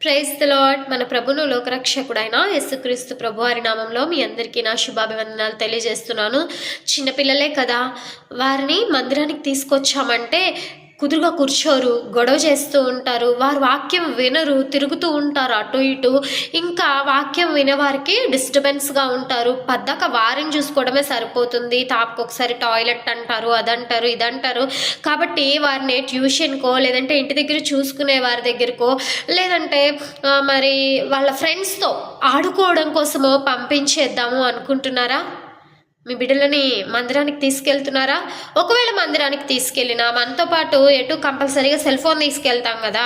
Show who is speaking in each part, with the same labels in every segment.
Speaker 1: Praise lord మన ప్రభును లోకరక్షకుడైన యేసుక్రీస్తు ప్రభు వారి నామంలో మీ అందరికీ నా శుభాభివందనాలు తెలియజేస్తున్నాను. చిన్నపిల్లలే కదా వారిని మందిరానికి తీసుకొచ్చామంటే కుదురుగా కూర్చోరు గొడవ చేస్తూ ఉంటారు. వారు వాక్యం వినరు తిరుగుతూ ఉంటారు అటు ఇటు. ఇంకా వాక్యం వినేవారికి డిస్టర్బెన్స్గా ఉంటారు. పద్దాక వారిని చూసుకోవడమే సరిపోతుంది. తాపకు ఒకసారి టాయిలెట్ అంటారు అదంటారు ఇదంటారు. కాబట్టి వారిని ట్యూషన్కో లేదంటే ఇంటి దగ్గర చూసుకునే వారి దగ్గరకో లేదంటే మరి వాళ్ళ ఫ్రెండ్స్తో ఆడుకోవడం కోసమో పంపించేద్దాము అనుకుంటున్నారా? మీ బిడ్డలని మందిరానికి తీసుకెళ్తున్నారా? ఒకవేళ మందిరానికి తీసుకెళ్ళినా మనతో పాటు ఎటు కంపల్సరీగా సెల్ ఫోన్ తీసుకెళ్తాం కదా.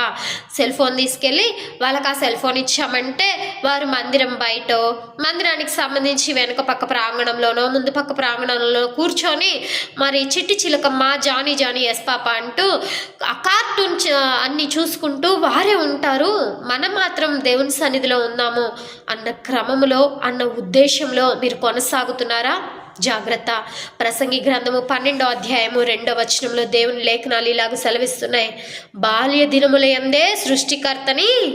Speaker 1: సెల్ ఫోన్ తీసుకెళ్ళి వాళ్ళకి ఆ సెల్ ఫోన్ ఇచ్చామంటే వారు మందిరం బయట మందిరానికి సంబంధించి వెనుక పక్క ప్రాంగణంలోనో ముందు పక్క ప్రాంగణంలో కూర్చొని మరి చిట్టి చిలకమ్మ జానీ జానీ ఎస్ పాప అంటూ ఆ కార్టూన్ అన్నీ అన్ని చూసుకుంటూ వారే ఉంటారు. మనం మాత్రం దేవుని సన్నిధిలో ఉన్నాము అన్న క్రమంలో అన్న ఉద్దేశంలో మీరు కొనసాగుతున్నారా? జాగ్రత్త. ప్రసంగి గ్రంథము పన్నెండో అధ్యాయము రెండో వచనంలో దేవుని లేఖనాలు ఇలాగ సెలవిస్తున్నాయి. బాల్య దినముల ఎందే సృష్టికర్తని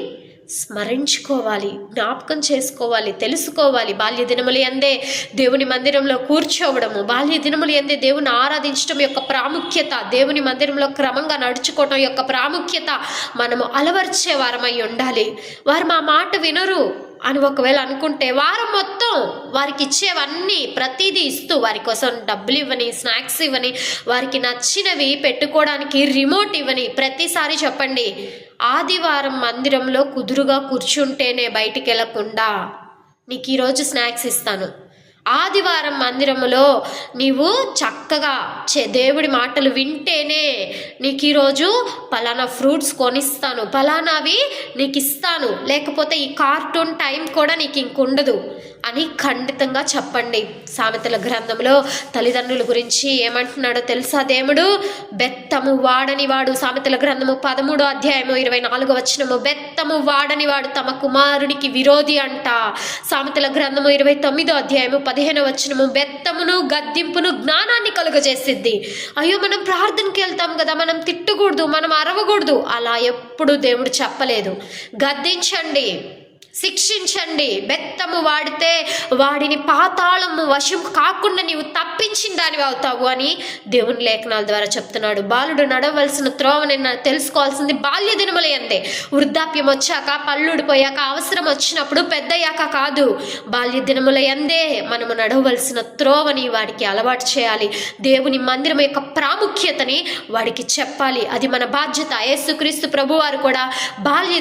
Speaker 1: స్మరించుకోవాలి జ్ఞాపకం చేసుకోవాలి తెలుసుకోవాలి. బాల్య దినములు ఎందే దేవుని మందిరంలో కూర్చోవడము బాల్య దినములు ఎందే దేవుని ఆరాధించడం యొక్క ప్రాముఖ్యత దేవుని మందిరంలో క్రమంగా నడుచుకోవడం యొక్క ప్రాముఖ్యత మనము అలవర్చే వారమై ఉండాలి. వారు మా మాట వినరు. అని ఒకవేళ అనుకుంటే వారం మొత్తం వారికి ఇచ్చేవన్నీ ప్రతిదీ ఇస్తూ వారి కోసం డబ్బులు ఇవ్వని స్నాక్స్ ఇవ్వని వారికి నచ్చినవి పెట్టుకోవడానికి రిమోట్ ఇవ్వని ప్రతిసారి చెప్పండి. ఆదివారం మందిరంలో కుదురుగా కూర్చుంటేనే బయటికి వెళ్ళకుండా నీకు ఈరోజు స్నాక్స్ ఇస్తాను. ఆదివారం మందిరములో నీవు చక్కగా చే దేవుడి మాటలు వింటేనే నీకు ఈరోజు పలానా ఫ్రూట్స్ కొనిస్తాను పలానావి నీకు ఇస్తాను. లేకపోతే ఈ కార్టూన్ టైం కూడా నీకు ఇంకుండదు అని ఖండితంగా చెప్పండి. సామెతల గ్రంథంలో తల్లిదండ్రుల గురించి ఏమంటున్నాడో తెలుసా దేవుడు? బెత్తము వాడని వాడు సామెతల గ్రంథము పదమూడో అధ్యాయము ఇరవై నాలుగో వచనము. బెత్తము వాడని వాడు తమ కుమారునికి విరోధి అంట సామెతల గ్రంథము ఇరవై తొమ్మిదో అధ్యాయము పదిహేను వచనము బెత్తమును గద్దింపును జ్ఞానాన్ని కలుగజేసిద్ది. అయ్యో మనం ప్రార్థనకి వెళ్తాం కదా మనం తిట్టకూడదు మనం అరవకూడదు. అలా ఎప్పుడు దేవుడు చెప్పలేదు. గద్దించండి. శిక్షించండి. బెత్తము వాడితే వాడిని పాతాళము వశం కాకుండా నీవు తప్పించిన దానివి అవుతావు అని దేవుని లేఖనాల ద్వారా చెప్తున్నాడు. బాలుడు నడవలసిన త్రోవని తెలుసుకోవాల్సింది బాల్య దినముల ఎందే వృద్ధాప్యం వచ్చాక పల్లుడిపోయాక అవసరం వచ్చినప్పుడు పెద్దయ్యాక కాదు. బాల్య దినముల ఎందే మనము నడవలసిన త్రోవని వాడికి అలవాటు చేయాలి. దేవుని మందిరం యొక్క ప్రాముఖ్యతని వాడికి చెప్పాలి. అది మన బాధ్యత. యేసుక్రీస్తు ప్రభువారు కూడా బాల్య